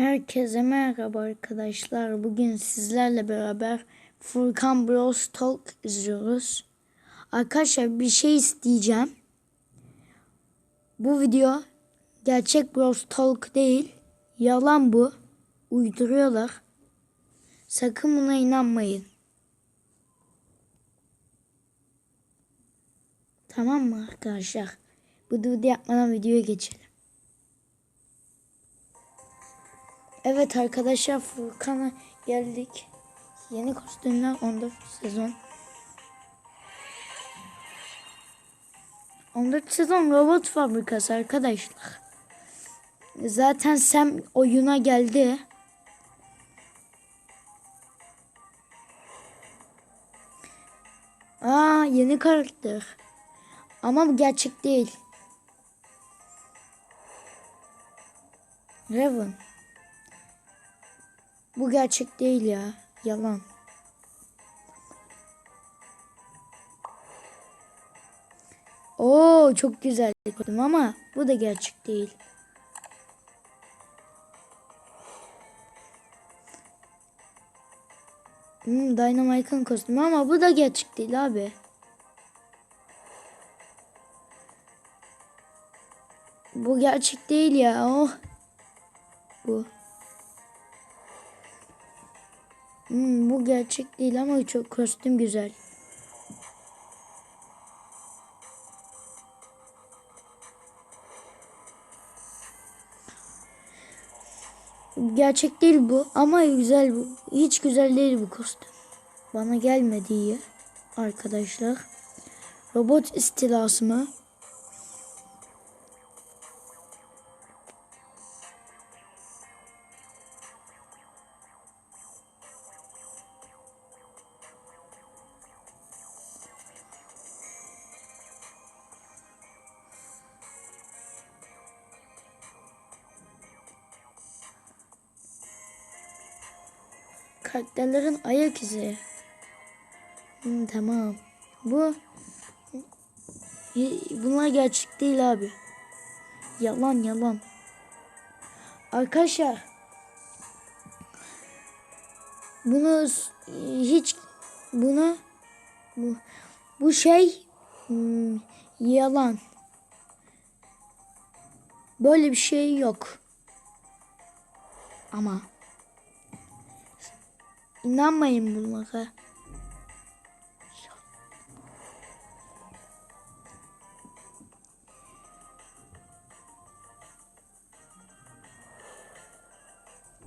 Herkese merhaba arkadaşlar. Bugün sizlerle beraber Furkan Bros Talk izliyoruz. Arkadaşlar bir şey isteyeceğim. Bu video gerçek Bros Talk değil. Yalan bu. Uyduruyorlar. Sakın buna inanmayın. Tamam mı arkadaşlar? Bu video yapmadan videoya geçelim. Evet arkadaşlar Furkan'a geldik. Yeni kostümler 14 sezon. 14 sezon robot fabrikası arkadaşlar. Zaten Sam oyuna geldi. Aa yeni karakter. Ama bu gerçek değil. Raven. Bu gerçek değil ya. Yalan. Oo çok güzel kostüm ama bu da gerçek değil. Hmm, Dynamite'ın kostümü ama bu da gerçek değil abi. Bu gerçek değil ya. Oh. Bu. Hmm, bu gerçek değil ama çok kostüm güzel. Gerçek değil bu ama güzel bu. Hiç güzel değil bu kostüm. Bana gelmedi iyi arkadaşlar. Robot istilası mı? Karakterlerin ayak izi. Hmm, tamam. Bu bunlar gerçek değil abi. Yalan yalan. Arkadaşlar bunu hiç bunu bu, bu şey hmm, yalan. Böyle bir şey yok. Ama İnanmayın bunlara.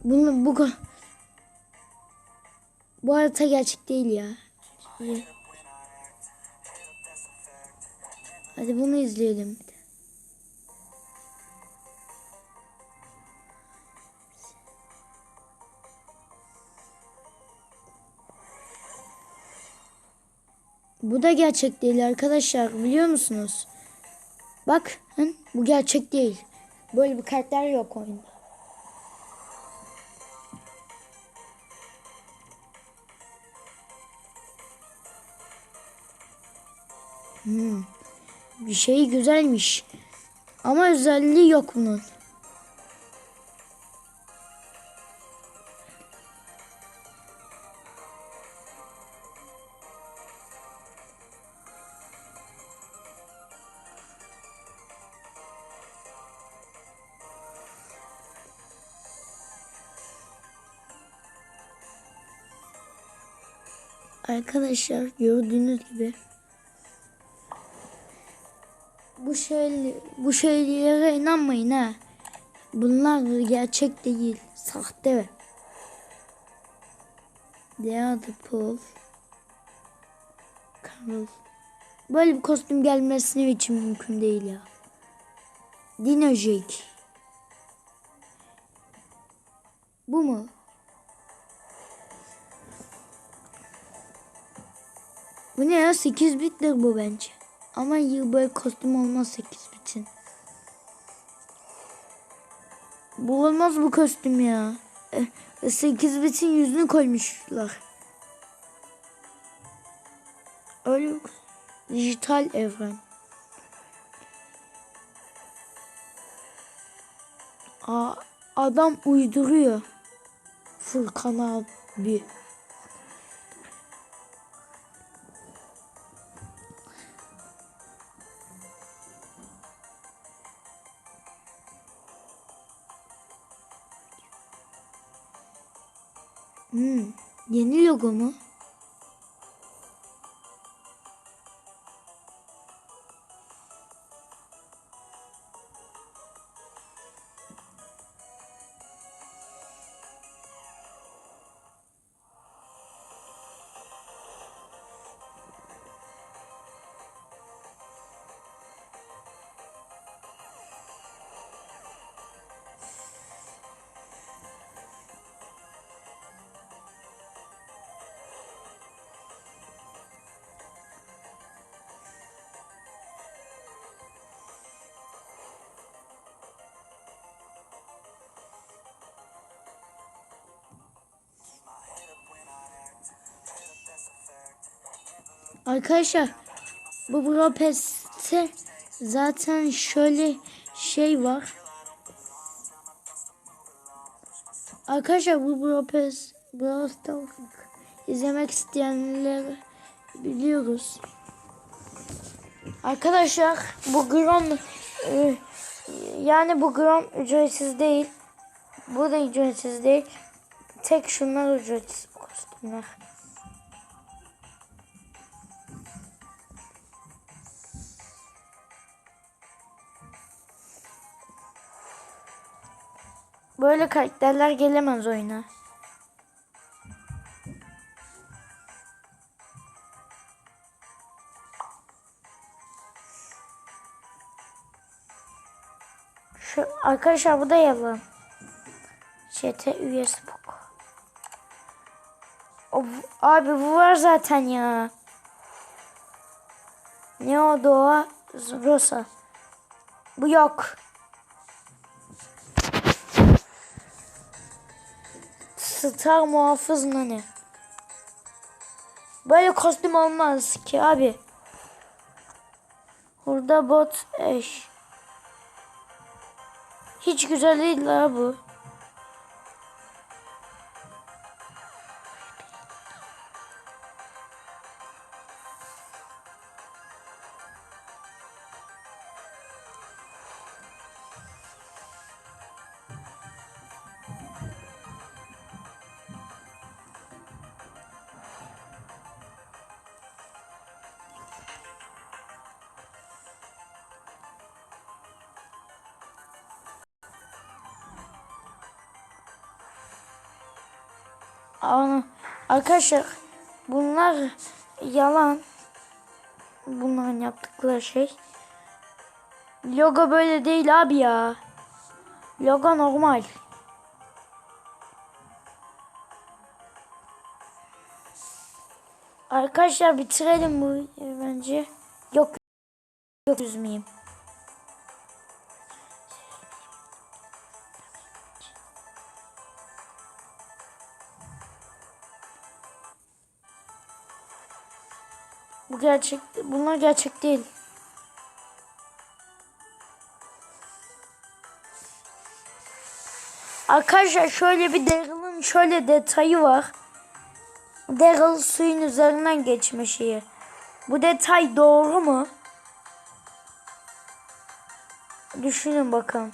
Bunu bu bu harita gerçek değil ya. Hadi bunu izleyelim. Bu da gerçek değil arkadaşlar biliyor musunuz? Bak bu gerçek değil. Böyle bir karakter yok oyunda. Hmm. Bir şey güzelmiş. Ama özelliği yok bunun. Arkadaşlar gördüğünüz gibi bu şey bu şeylere inanmayın ha. Bunlar gerçek değil, sahte. Deadpool Carol Böyle bir kostüm gelmesini için mümkün değil ya. Dino Jake Bu mu? Bu ne ya 8 bittir bu bence. Ama yıl böyle kostüm olmaz 8 bitin. Bu olmaz bu kostüm ya. E, 8 bitin yüzünü koymuşlar. Öyle dijital evren. Aa, Adam uyduruyor. Furkan abi. 嗯，演了两个吗？Arkadaşlar bu Bropest'te zaten şöyle şey var. Arkadaşlar bu Bropest Brost'ta izlemek isteyenler biliyoruz. Arkadaşlar bu gram e, yani bu gram ücretsiz değil. Bu da ücretsiz değil. Tek şunlar ücretsiz kostümler. Böyle karakterler gelemez oyuna. Şu arkadaşlar bu da yalan. ÇT üyesi. O, abi bu var zaten ya. Ne o doğa? Rosa. Bu yok. Star muhafız ne? Böyle kostüm olmaz ki abi. Burada bot eş. Hiç güzel değil la bu. Arkadaşlar bunlar yalan. Bunların yaptıkları şey. Logo böyle değil abi ya. Logo normal. Arkadaşlar bitirelim bu bence. Yok yok üzmeyeyim. Bu gerçek. Bunlar gerçek değil. Arkadaşlar şöyle bir Daryl'ın şöyle detayı var. Daryl suyun üzerinden geçme şeyi. Bu detay doğru mu? Düşünün bakalım.